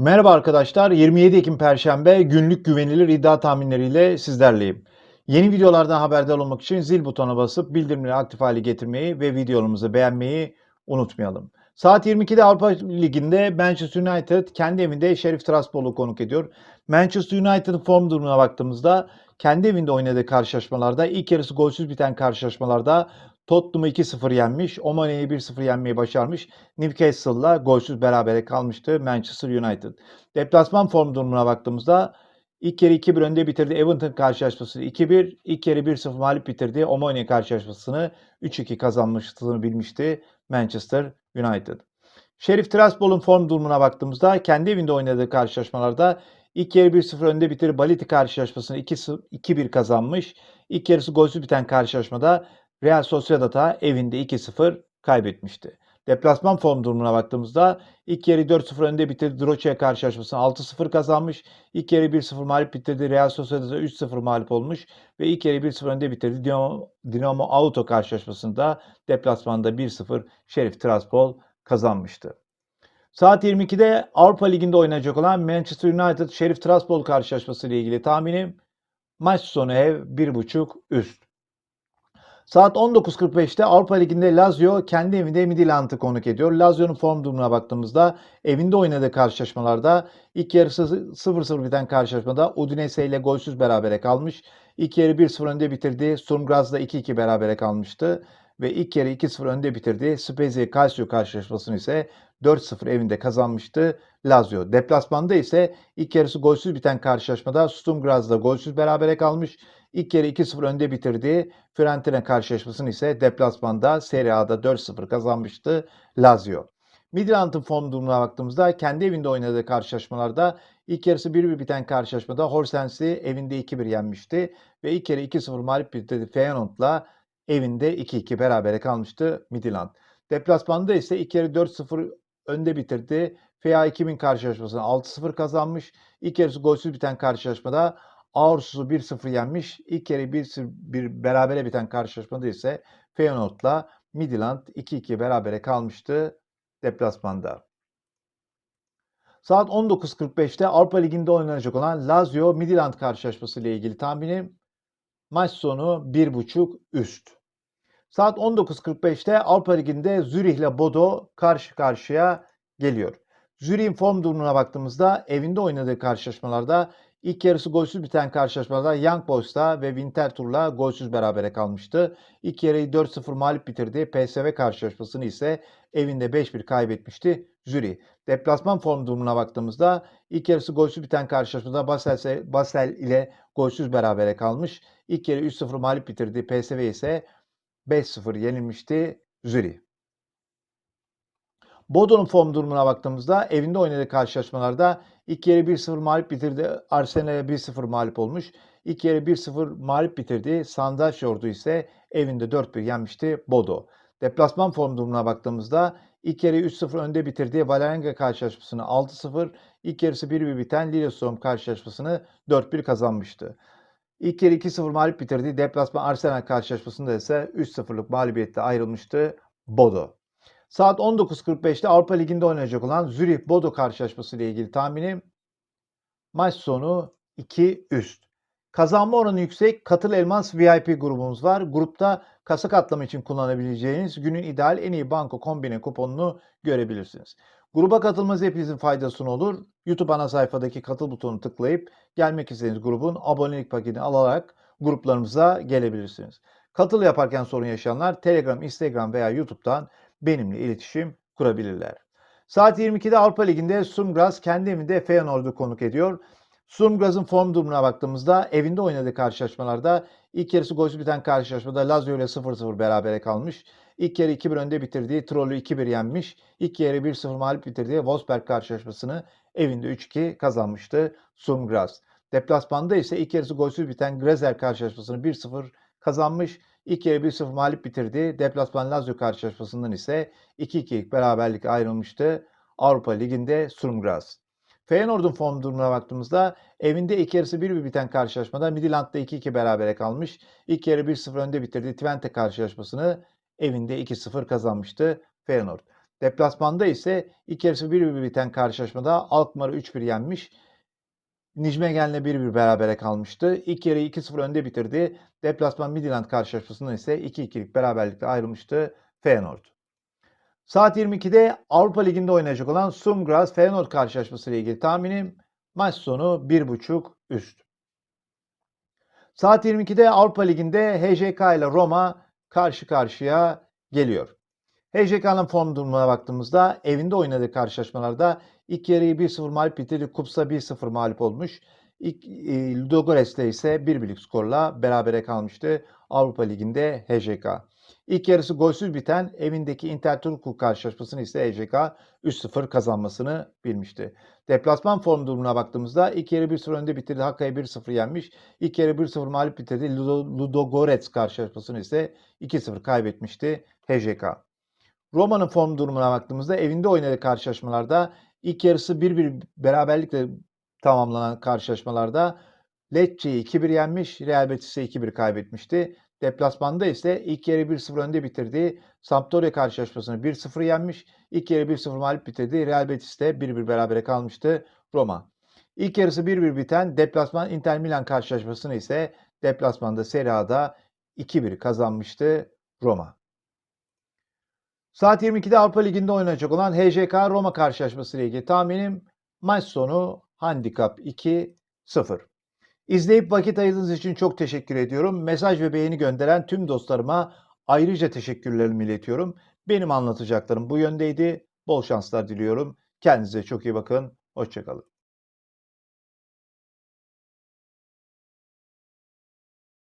Merhaba arkadaşlar. 27 Ekim Perşembe günlük güvenilir iddia tahminleriyle sizlerleyim. Yeni videolardan haberdar olmak için zil butonuna basıp bildirimleri aktif hale getirmeyi ve videolarımızı beğenmeyi unutmayalım. Saat 22'de Avrupa Ligi'nde Manchester United kendi evinde Şerif Tiraspol'u konuk ediyor. Manchester United'ın form durumuna baktığımızda kendi evinde oynadığı karşılaşmalarda ilk yarısı golsüz biten karşılaşmalarda Tottenham'ı 2-0 yenmiş, Omane'yi 1-0 yenmeyi başarmış. Newcastle'la golsüz berabere kalmıştı Manchester United. Deplasman form durumuna baktığımızda ilk yarı 2-1 önde bitirdi. Everton karşılaşmasını 2-1, ilk yarı 1-0 mağlup bitirdi. Omonia karşılaşmasını 3-2 kazanmıştığını bilmişti Manchester United. Şerif Tiraspol'un form durumuna baktığımızda kendi evinde oynadığı karşılaşmalarda ilk yarı 1-0 önde bitirip Baliti karşılaşmasını 2-1 kazanmış. İlk yarısı golsüz biten karşılaşmada Real Sociedad'a evinde 2-0 kaybetmişti. Deplasman form durumuna baktığımızda ilk yarı 4-0 önde bitirdi. Droçe'ye karşılaşmasını 6-0 kazanmış. İlk yarı 1-0 mağlup bitirdi. Real Sociedad'a 3-0 mağlup olmuş. Ve ilk yarı 1-0 önde bitirdi. Dinamo, Dinamo Auto karşılaşmasında deplasmanda 1-0 Şerif Tiraspol kazanmıştı. Saat 22'de Avrupa Ligi'nde oynayacak olan Manchester United Şerif Tiraspol karşılaşması ile ilgili tahminim maç sonu ev 1.5 üst. Saat 19.45'te Avrupa Ligi'nde Lazio kendi evinde Midtjylland'ı konuk ediyor. Lazio'nun form durumuna baktığımızda evinde oynadığı karşılaşmalarda ilk yarısı 0-0 biten karşılaşmada Udinese ile golsüz berabere kalmış. İlk yarı 1-0 önde bitirdi. Sturm Graz'da 2-2 berabere kalmıştı. Ve ilk yarı 2-0 önde bitirdi. Spezia Calcio karşılaşmasını ise 4-0 evinde kazanmıştı Lazio. Deplasmanda ise ilk yarısı golsüz biten karşılaşmada Sturm Graz'da golsüz berabere kalmış. İlk yarı 2-0 önde bitirdiği Fiorentina karşılaşmasını ise deplasmanda Serie A'da 4-0 kazanmıştı Lazio. Midland'ın form durumuna baktığımızda kendi evinde oynadığı karşılaşmalarda ilk yarısı 1-1 biten karşılaşmada Horsens'i evinde 2-1 yenmişti ve ilk yarı 2-0 mağlup bitirdi Feyenoord'la evinde 2-2 berabere kalmıştı Midland. Deplasmanda ise ilk yarı 4-0 önde bitirdi. FA 2000 karşılaşmasını 6-0 kazanmış. İlk yarısı golsüz biten karşılaşmada Aarhus'u 1-0 yenmiş. İlk yarı 1-1 berabere biten karşılaşmada ise Feyenoord'la Midland 2-2 berabere kalmıştı deplasmanda. Saat 19.45'te Avrupa Ligi'nde oynanacak olan Lazio Midland karşılaşması ile ilgili tahminim maç sonu 1.5 üst. Saat 19.45'te Avrupa Ligi'nde Zürih ile Bodo karşı karşıya geliyor. Zürih'in form durumuna baktığımızda evinde oynadığı karşılaşmalarda ilk yarısı golsüz biten karşılaşmalarda Young Boys'la ve Winterthur'la golsüz berabere kalmıştı. İlk yarıyı 4-0 mağlup bitirdi. PSV karşılaşmasını ise evinde 5-1 kaybetmişti Zürih. Deplasman form durumuna baktığımızda ilk yarısı golsüz biten karşılaşmada Basel, Basel ile golsüz berabere kalmış. İlk yarı 3-0 mağlup bitirdi. PSV ise 5-0 yenilmişti Zürih. Bodo'nun form durumuna baktığımızda evinde oynadığı karşılaşmalarda ilk yarı 1-0 mağlup bitirdi. Arsenal'e 1-0 mağlup olmuş. İlk yarı 1-0 mağlup bitirdi. Sandaş Yordu ise evinde 4-1 yenmişti Bodo. Deplasman form durumuna baktığımızda ilk yarı 3-0 önde bitirdiği Valerenga karşılaşmasını 6-0, ilk yarısı 1-1 biten Lillestrøm karşılaşmasını 4-1 kazanmıştı. İlk yarı 2-0 mağlup bitirdiği deplasman Arsenal karşılaşmasında ise 3-0'lık mağlubiyette ayrılmıştı Bodo. Saat 19.45'te Avrupa Ligi'nde oynayacak olan Zürih Bodo karşılaşması ile ilgili tahminim maç sonu 2 üst. Kazanma oranı yüksek Katıl Elmas VIP grubumuz var. Grupta kasa katlama için kullanabileceğiniz günün ideal en iyi banko kombine kuponunu görebilirsiniz. Gruba katılmanız hepinizin faydasına olur. YouTube ana sayfadaki katıl butonunu tıklayıp gelmek istediğiniz grubun abonelik paketini alarak gruplarımıza gelebilirsiniz. Katıl yaparken sorun yaşayanlar Telegram, Instagram veya YouTube'dan benimle iletişim kurabilirler. Saat 22'de Avrupa Ligi'nde Sturmgras kendi evinde Feyenoord'u konuk ediyor. Sturmgras'ın form durumuna baktığımızda evinde oynadığı karşılaşmalarda ilk yarısı golsüz biten karşılaşmada Lazio ile 0-0 berabere kalmış. İlk yarı 2-1 önde bitirdiği Troll'ü 2-1 yenmiş. İlk yarı 1-0 mağlup bitirdiği Wolfsberg karşılaşmasını evinde 3-2 kazanmıştı Sturmgras. Deplasmanda ise ilk yarısı golsüz biten Grezer karşılaşmasını 1-0 kazanmış. İlk yarı 1-0 mağlup bitirdi. Deplasman Lazio karşılaşmasından ise 2-2 beraberlik ayrılmıştı Avrupa Ligi'nde Sturmgras. Feyenoord'un form durumuna baktığımızda evinde ilk yarısı 1-1 biten karşılaşmada Midland'da 2-2 berabere kalmış. İlk yarı 1-0 önde bitirdi. Twente karşılaşmasını evinde 2-0 kazanmıştı Feyenoord. Deplasmanda ise ilk yarısı 1-1 biten karşılaşmada Alkmaar'ı 3-1 yenmiş. Nijmegen'le 1-1 berabere kalmıştı. İlk yarıyı 2-0 önde bitirdi. Deplasman Midland karşılaşmasında ise 2-2'lik beraberlikle ayrılmıştı Feyenoord. Saat 22'de Avrupa Ligi'nde oynayacak olan Sumgras Feyenoord karşılaşması ile ilgili tahminim maç sonu 1.5 üst. Saat 22'de Avrupa Ligi'nde HJK ile Roma karşı karşıya geliyor. HJK'nın form durumuna baktığımızda evinde oynadığı karşılaşmalarda ilk yarıyı 1-0 mağlup bitirdi. Kupsa 1-0 mağlup olmuş. İlk, e, ise 1-1'lik skorla berabere kalmıştı Avrupa Ligi'nde HJK. İlk yarısı golsüz biten evindeki Inter Turku karşılaşmasını ise HJK 3-0 kazanmasını bilmişti. Deplasman form durumuna baktığımızda ilk yarı 1-0 önde bitirdi. Hakka'ya 1-0 yenmiş. İlk yarı 1-0 mağlup bitirdi. Ludo- Ludogorets karşılaşmasını ise 2-0 kaybetmişti HJK. Roma'nın form durumuna baktığımızda evinde oynadığı karşılaşmalarda ilk yarısı 1-1 beraberlikle tamamlanan karşılaşmalarda Lecce'yi 2-1 yenmiş, Real Betis'e 2-1 kaybetmişti. Deplasmanda ise ilk yarı 1-0 önde bitirdiği Sampdoria karşılaşmasını 1-0 yenmiş. İlk yarı 1-0 mağlup bitirdiği Real Betis'te 1-1 berabere kalmıştı Roma. İlk yarısı 1-1 biten deplasman Inter Milan karşılaşmasını ise deplasmanda Serie A'da 2-1 kazanmıştı Roma. Saat 22'de Avrupa Ligi'nde oynanacak olan HJK Roma karşılaşması ile ilgili tahminim maç sonu handikap 2-0. İzleyip vakit ayırdığınız için çok teşekkür ediyorum. Mesaj ve beğeni gönderen tüm dostlarıma ayrıca teşekkürlerimi iletiyorum. Benim anlatacaklarım bu yöndeydi. Bol şanslar diliyorum. Kendinize çok iyi bakın. Hoşçakalın.